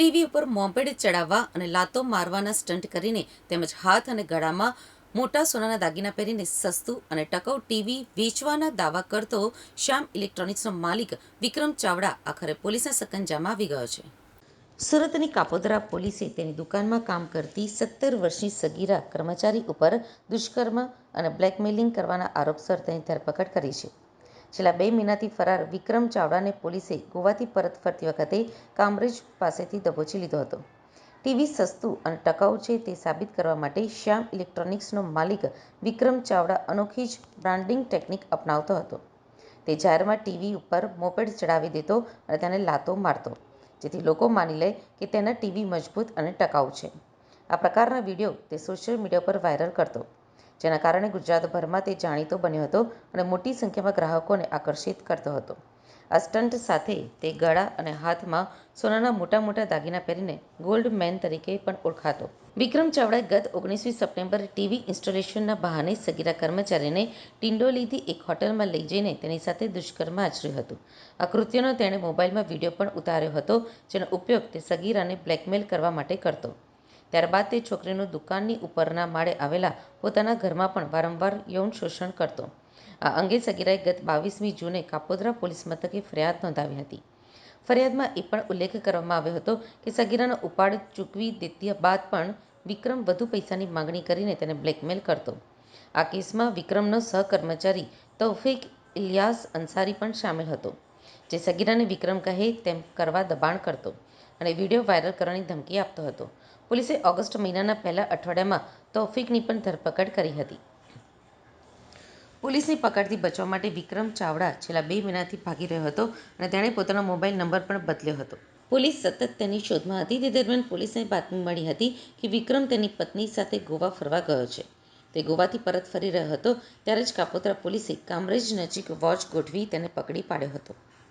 TV ઉપર મોમ્પેડ ચડાવવા અને લાતો મારવાના સ્ટન્ટ કરીને તેમજ હાથ અને ગળામાં મોટા સોનાના દાગીના પહેરીને સસ્તું અને ટકાઉ ટીવી વેચવાના દાવા કરતો શ્યામ ઇલેક્ટ્રોનિક્સનો માલિક વિક્રમ ચાવડા આખરે પોલીસના સકંજામાં આવી ગયો છે. સુરતની કાપોદરા પોલીસે તેની દુકાનમાં કામ કરતી સત્તર વર્ષની સગીરા કર્મચારી ઉપર દુષ્કર્મ અને બ્લેકમેલિંગ કરવાના આરોપસર તેની ધરપકડ કરી છે. છેલ્લા બે મહિનાથી ફરાર વિક્રમ ચાવડાને પોલીસે ગોવાથી પરત ફરતી વખતે કામરેજ પાસેથી દબોચી લીધો હતો. ટીવી સસ્તું અને ટકાઉ છે તે સાબિત કરવા માટે શ્યામ ઇલેક્ટ્રોનિક્સનો માલિક વિક્રમ ચાવડા અનોખી જ બ્રાન્ડિંગ ટેકનિક અપનાવતો હતો. તે જાહેરમાં ટીવી ઉપર મોપેડ ચડાવી દેતો અને તેને લાતો મારતો, જેથી લોકો માની લે કે તેના ટીવી મજબૂત અને ટકાઉ છે. આ પ્રકારના વીડિયો તે સોશિયલ મીડિયા પર વાયરલ કરતો. જેના કારણે ગુજરાતભરમાં તે જાણીતો બન્યો હતો અને મોટી સંખ્યામાં ગ્રાહકોને આકર્ષિત કરતો હતો. આ સ્ટન્ટ સાથે તે ગળા અને હાથમાં સોનાના મોટા મોટા દાગીના પહેરીને ગોલ્ડ મેન તરીકે પણ ઓળખાતો. વિક્રમ ચાવડાએ ગત ઓગણીસમી સપ્ટેમ્બરે ટીવી ઇન્સ્ટોલેશનના બહાને સગીરા કર્મચારીને ટિંડોલીથી એક હોટલમાં લઈ જઈને તેની સાથે દુષ્કર્મ આચર્યું હતું. આ કૃત્યનો તેણે મોબાઈલમાં વીડિયો પણ ઉતાર્યો હતો, જેનો ઉપયોગ તે સગીરાને બ્લેકમેલ કરવા માટે કરતો. ત્યારબાદ તે છોકરીનું દુકાનની ઉપરના માળે આવેલા પોતાના ઘરમાં પણ વારંવાર યૌન શોષણ કરતો. આ અંગે સગીરાએ ગત બાવીસમી જૂને કાપોદ્રા પોલીસ મથકે ફરિયાદ નોંધાવી હતી. ફરિયાદમાં એ પણ ઉલ્લેખ કરવામાં આવ્યો હતો કે સગીરાનો ઉપાડ ચૂકવી દીધા બાદ પણ વિક્રમ વધુ પૈસાની માંગણી કરીને તેને બ્લેકમેલ કરતો. આ કેસમાં વિક્રમનો સહકર્મચારી તૌફિક ઇલિયાસ અંસારી પણ સામેલ હતો, જે સગીરાને વિક્રમ કહે તેમ કરવા દબાણ કરતો. અને વીડિયો વાયરલ કરવાની ધમકી આપતો હતો. પોલીસે ઓગસ્ટ મહિનાના પહેલા અઠવાડિયામાં તૌફિકની પણ ધરપકડ કરી હતી. પોલીસની પકડથી બચવા માટે વિક્રમ ચાવડા છેલ્લા બે મહિનાથી ભાગી રહ્યો હતો અને તેણે પોતાનો મોબાઈલ નંબર પણ બદલ્યો હતો. પોલીસ સતત તેની શોધમાં હતી. તે દરમિયાન પોલીસને બાતમી મળી હતી કે વિક્રમ તેની પત્ની સાથે ગોવા ફરવા ગયો છે. તે ગોવાથી પરત ફરી રહ્યો હતો, ત્યારે જ કાપોદ્રા પોલીસે કામરેજ નજીક વોચ ગોઠવી તેને પકડી પાડ્યો હતો.